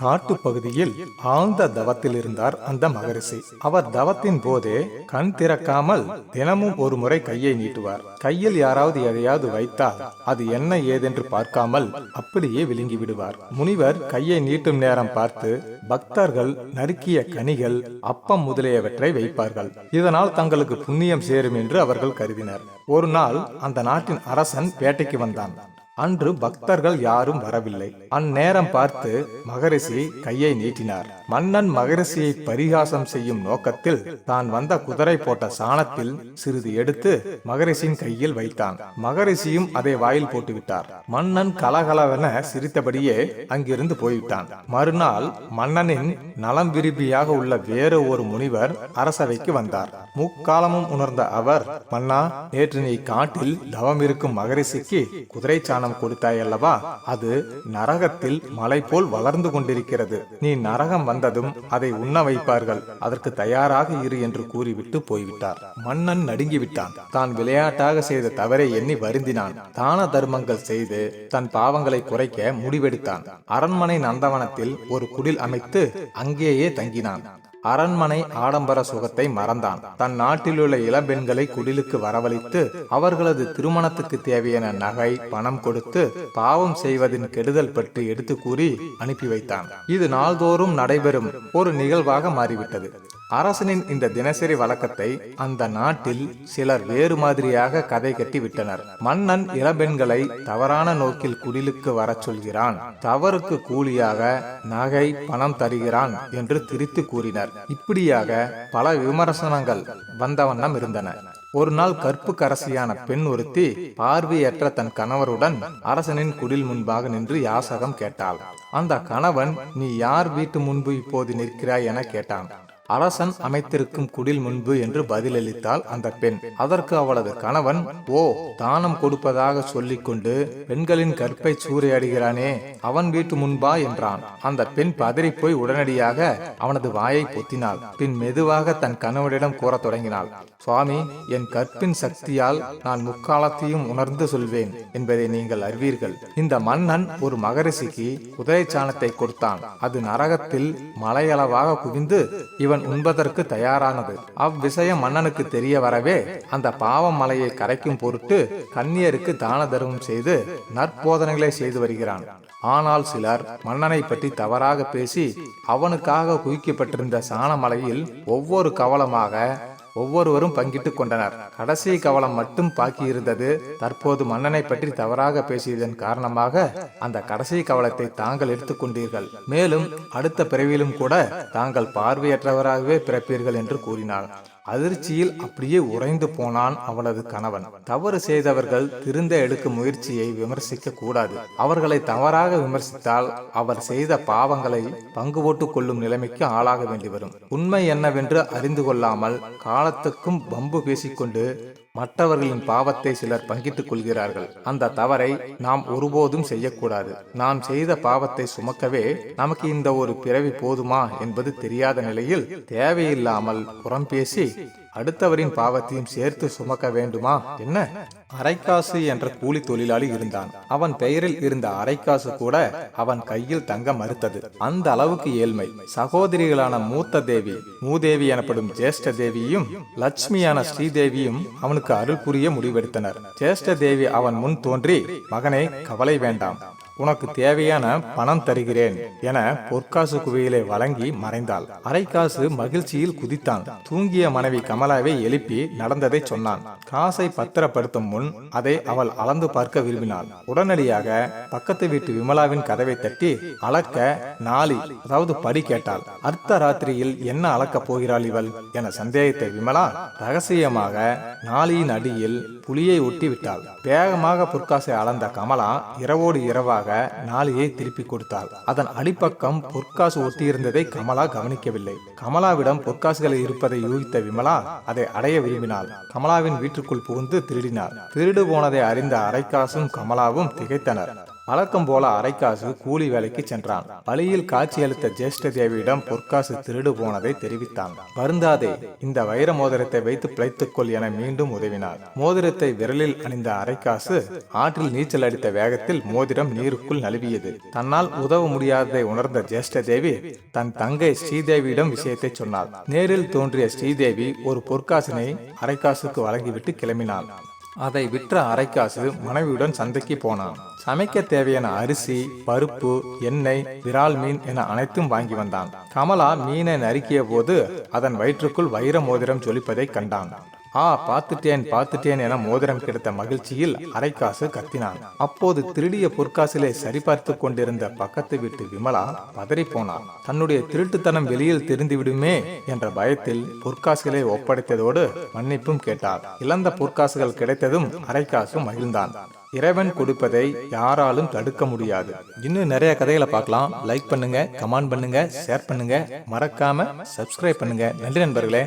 காட்டு பகுதியில் ஆழ்ந்த தவத்தில் இருந்தார் அந்த மகரிஷி. அவர் தவத்தின் போதே கண் திறக்காமல் தினமும் ஒரு முறை கையை நீட்டுவார். கையில் யாராவது எதையாவது வைத்தால் அது என்ன ஏதென்று பார்க்காமல் அப்படியே விழுங்கி விடுவார் முனிவர் கையை நீட்டும் நேரம் பார்த்து பக்தர்கள் நறுக்கிய கனிகள் அப்பம் முதலியவற்றை வைப்பார்கள். இதனால் தங்களுக்கு புண்ணியம் சேரும் என்று அவர்கள் கருதினர். ஒரு நாள் அந்த நாட்டின் அரசன் வேட்டைக்கு வந்தான். அன்று பக்தர்கள் யாரும் வரவில்லை. அந்நேரம் பார்த்து மகரிஷி கையை நீட்டினார். மன்னன் மகரிஷியை பரிகாசம் செய்யும் நோக்கத்தில் தான் வந்த குதிரை போட்ட சாணத்தில் சிறிது எடுத்து மகரிஷியின் கையில் வைத்தான். மகரிஷியும் அதை வாயில் போட்டுவிட்டார் மன்னன் கலகலவென சிரித்தபடியே அங்கிருந்து போய்விட்டான். மறுநாள் மன்னனின் நலம் விரும்பியாக உள்ள வேறு ஒரு முனிவர் அரசவைக்கு வந்தார். முக்காலமும் உணர்ந்த அவர் மன்னா நேற்று நீ காட்டில் தவம் இருக்கும் மகரிஷிக்கு குதிரை சாணம் கொடுத்தாய் அல்லவா அது நரகத்தில் மலை போல் வளர்ந்து கொண்டிருக்கிறது. நீ நரகம் வந்ததும் அதை உண்ண வைப்பார்கள். அதற்கு தயாராக இரு என்று கூறிவிட்டு போய்விட்டார். மன்னன் நடுங்கிவிட்டான். தான் விளையாட்டாக செய்த தவறை எண்ணி வருந்தினான். தான தர்மங்கள் செய்து தன் பாவங்களை குறைக்க முடிவெடுத்தான். அரண்மனை நந்தவனத்தில் ஒரு குடில் அமைத்து அங்கேயே தங்கினான். அரண்மனை ஆடம்பர சுகத்தை மறந்தான். தன் நாட்டிலுள்ள இளம்பெண்களை குடிலுக்கு வரவழைத்து அவர்களது திருமணத்துக்கு தேவையான நகை பணம் கொடுத்து பாவம் செய்வதின் கெடுதல் பற்றி எடுத்து கூறி அனுப்பி வைத்தான். இது நாள்தோறும் நடைபெறும் ஒரு நிகழ்வாக மாறிவிட்டது. அரசனின் இந்த தினசரி வழக்கத்தை அந்த நாட்டில் சிலர் வேறு மாதிரியாக கதை கட்டி விட்டனர் மன்னன் இளம்பெண்களை தவறான நோக்கில் குடிலுக்கு வரச் சொல்கிறான். தவறுக்கு கூலியாக நகை பணம் தருகிறான் என்று திரித்து கூறினர். இப்படியாக பல விமர்சனங்கள் வந்தவண்ணம் இருந்தன. ஒரு நாள் கற்பு கரசியான பெண் ஒருத்தி பார்வையற்ற தன் கணவருடன் அரசனின் குடில் முன்பாக நின்று யாசகம் கேட்டாள். அந்த கணவன் நீ யார் வீட்டு முன்பு இப்போது நிற்கிறாய் என கேட்டான். அரசன் அமைத்திருக்கும் குடில் முன்பு என்று பதிலளித்தாள் அந்த பெண். அதற்கு அவளது கணவன் ஓ தானம் கொடுப்பதாக சொல்லிக்கொண்டு பெண்களின் கற்பை சூறையாடுகிறானே அவன் வீட்டு முன்பா? என்றான். அந்த பெண் பதறிப்போய் உடனடியாக அவனது வாயை பொத்தினாள். பின் மெதுவாக தன் கணவனிடம் கூறத் தொடங்கினாள். சுவாமி என் கற்பின் சக்தியால் நான் முக்காலத்தையும் உணர்ந்து சொல்வேன் என்பதை நீங்கள் அறிவீர்கள். இந்த மன்னன் ஒரு மகரிஷிக்கு உதயச்சானத்தை சாணத்தை கொடுத்தான். அது நரகத்தில் மலையளவாக குவிந்து இவன் உண்பதற்கு தயாரானது. அவ்விஷயம் மன்னனுக்கு தெரிய வரவே அந்த பாவம் மலையை கரைக்கும் பொருட்டு கன்னியருக்கு தான தர்மம் செய்து நற்போதனைகளை செய்து வருகிறான். ஆனால் சிலர் மன்னனை பற்றி தவறாக பேசி அவனுக்காக குவிக்கப்பட்டிருந்த சாணமலையில் ஒவ்வொரு கவலமாக ஒவ்வொருவரும் பங்கிட்டுக் கொண்டனர். கடைசி கவலம் மட்டும் பாக்கியிருந்தது. தற்போது மன்னனை பற்றி தவறாக பேசியதன் காரணமாக அந்த கடைசி கவலத்தை தாங்கள் எடுத்துக்கொண்டீர்கள் மேலும் அடுத்த பிறவியிலும் கூட தாங்கள் பார்வையற்றவராகவே பிறப்பீர்கள் என்று கூறினார் அதிர்ச்சியில் அப்படியே உறைந்து போனான் அவளது கணவன். தவறு செய்தவர்கள் திருந்த எடுக்கும் முயற்சியை விமர்சிக்க கூடாது. அவர்களை தவறாக விமர்சித்தால் அவர் செய்த பாவங்களை பங்கு போட்டுக் கொள்ளும் நிலைமைக்கு ஆளாக வேண்டி வரும் உண்மை என்னவென்று அறிந்து கொள்ளாமல் காலத்துக்கும் பம்பு பேசிக்கொண்டு மற்றவர்களின் பாவத்தை சிலர் பங்கிட்டுக் கொள்கிறார்கள். அந்த தவறை நாம் ஒருபோதும் செய்யக்கூடாது. நாம் செய்த பாவத்தை சுமக்கவே நமக்கு இந்த ஒரு பிறவி போதுமா என்பது தெரியாத நிலையில் தேவையில்லாமல் புறம் பேசி அடுத்தவரின் பாவத்தையும் சேர்த்து சுமக்க வேண்டுமா? என்ன? அரைக்காசு என்ற கூலி தொழிலாளி இருந்தான். அவன் பெயரில் இருந்த அரைக்காசு கூட அவன் கையில் தங்க மறுத்தது. அந்த அளவுக்கு ஏழ்மை. சகோதரிகளான மூத்த தேவி மூதேவி எனப்படும் ஜேஷ்ட தேவியும் லட்சுமியான ஸ்ரீதேவியும் அவனுக்கு அருள் புரிய முடிவெடுத்தனர். ஜேஷ்ட தேவி அவன் முன் தோன்றி மகனே கவலை வேண்டாம். உனக்கு தேவையான பணம் தருகிறேன் என பொற்காசு குவியலை வழங்கி மறைந்தாள். அரைக்காசு மகிழ்ச்சியில் குதித்தான். தூங்கிய மனைவி கமலாவை எழுப்பி நடந்ததை சொன்னான். காசை பத்திரப்படுத்தும் முன் அதை அவள் அளந்து பார்க்க விரும்பினாள். உடனடியாக பக்கத்து வீட்டு விமலாவின் கதவை தட்டி அளக்க நாளி அதாவது படி கேட்டாள். அர்த்த ராத்திரியில் என்ன அளக்கப் போகிறாள் இவள் என சந்தேகித்த விமலா ரகசியமாக நாளியின் அடியில் புலியை ஒட்டி விட்டாள். வேகமாக பொற்காசை அளந்த கமலா இரவோடு இரவாக நாளியை திருப்பி கொடுத்தாள். அதன் அடிப்பக்கம் பொற்காசு ஒட்டியிருந்ததை கமலா கவனிக்கவில்லை. கமலாவிடம் பொற்காசுகள் இருப்பதை யூகித்த விமலா அதை அடைய விரும்பினாள். கமலாவின் வீட்டுக்குள் புகுந்து திருடினார் திருடு போனதை அறிந்த அரைக்காசும் கமலாவும் திகைத்தனர். வழக்கம் போல அரைக்காசு கூலி வேலைக்கு சென்றான். வழியில் காட்சியளித்த ஜேஷ்ட தேவியிடம் பொற்காசு திருடு போனதை தெரிவித்தான். வருந்தாதே இந்த வைர மோதிரத்தை வைத்து பிழைத்துக்கொள் என மீண்டும் உதவினார். மோதிரத்தை விரலில் அணிந்த அரைக்காசு ஆற்றில் நீச்சல் அடித்த வேகத்தில் மோதிரம் நீருக்குள் நழுவியது. தன்னால் உதவ முடியாததை உணர்ந்த ஜேஷ்ட தேவி தன் தங்கை ஸ்ரீதேவியிடம் விஷயத்தை சொன்னாள். நேரில் தோன்றிய ஸ்ரீதேவி ஒரு பொற்காசினை அரைக்காசுக்கு வழங்கிவிட்டு கிளம்பினாள். அதை விற்ற அரைக்காசு மனைவியுடன் சந்தைக்கு போனான். சமைக்க தேவையான அரிசி பருப்பு எண்ணெய் விரால் மீன் என அனைத்தும் வாங்கி வந்தான். கமலா மீனை நறுக்கிய போது அதன் வயிற்றுக்குள் வைர மோதிரம் ஜொலிப்பதை கண்டான். ஆ பார்த்துட்டேன் பார்த்துட்டேன் என மோதிரம் கிடைத்த மகிழ்ச்சியில் அரைக்காசு கத்தினான். அப்போது திருடிய பொற்காசிலே சரிபார்த்து கொண்டிருந்த பக்கத்து வீட்டு விமலா பதறிப்போனாள் தன்னுடைய திருட்டுத்தனம் வெளியில் தெரிந்துவிடுமே என்ற பயத்தில் பொற்காசுகளை ஒப்படைத்ததோடு மன்னிப்பும் கேட்டார். இழந்த பொற்காசுகள் கிடைத்ததும் அரைக்காசு மகிழ்ந்தான். இறைவன் கொடுப்பதை யாராலும் தடுக்க முடியாது. இன்னும் நிறைய கதைகளை பார்க்கலாம். லைக் பண்ணுங்க கமெண்ட் பண்ணுங்க ஷேர் பண்ணுங்க. மறக்காம சப்ஸ்கிரைப் பண்ணுங்க. நன்றி நண்பர்களே.